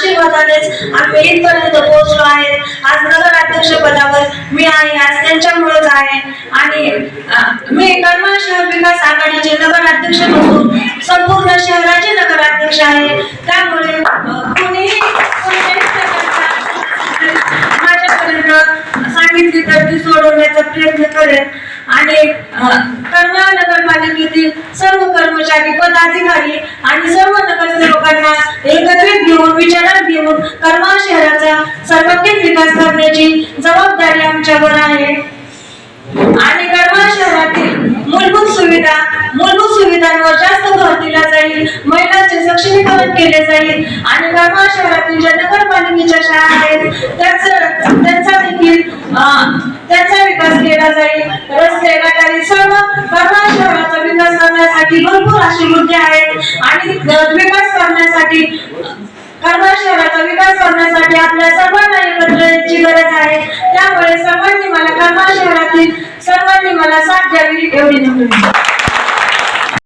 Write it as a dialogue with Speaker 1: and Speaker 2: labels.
Speaker 1: आशीर्वादानेच आम्ही इथपर्यंत पोहोचलो आहे. आज नगराध्यक्ष पदावर मी आहे आज त्यांच्यामुळेच आहे. आणि मी करमाळ शहर विकास आघाडीचे नगराध्यक्ष म्हणून संपूर्ण शहराचे नगराध्यक्ष आहे. त्यामुळे कोणीही माझ्यापर्यंत सांगितली तर ती सोडवण्याचा प्रयत्न करेन. आणि अं, करमाळ नगरपालिकेतील सर्व कर्मचारी पदाधिकारी आणि सर्व नगरसेवकांना घेऊन विचारात घेऊन करमाळ शहराचा सर्वांगीण विकास करण्याची जबाबदारी आमच्यावर आहे. आणि करमाळ शहरातील मूलभूत सुविधा मूलभूत सुविधांवर जास्त भर दिला जाईल. महिलांचे सक्षमीकरण केले जाईल. आणि करमाळ शहरातील ज्या नगरपालिकेच्या शाळा आहेत त्याचा त्यांचा देखील त्यांचा विकास केला जाईल. रस्ते गटारी सर्व करमाळ शहराचा विकास करण्यासाठी भरपूर अशी मुद्दे आहेत. आणि विकास करण्यासाठी करमाळ शहराचा विकास करण्यासाठी आपल्या सर्वांना एकत्र गरज आहे. त्यामुळे सर्वांनी मला करमाळ शहरातील सर्वांनी मला साथ द्यावी एवढी विनंती.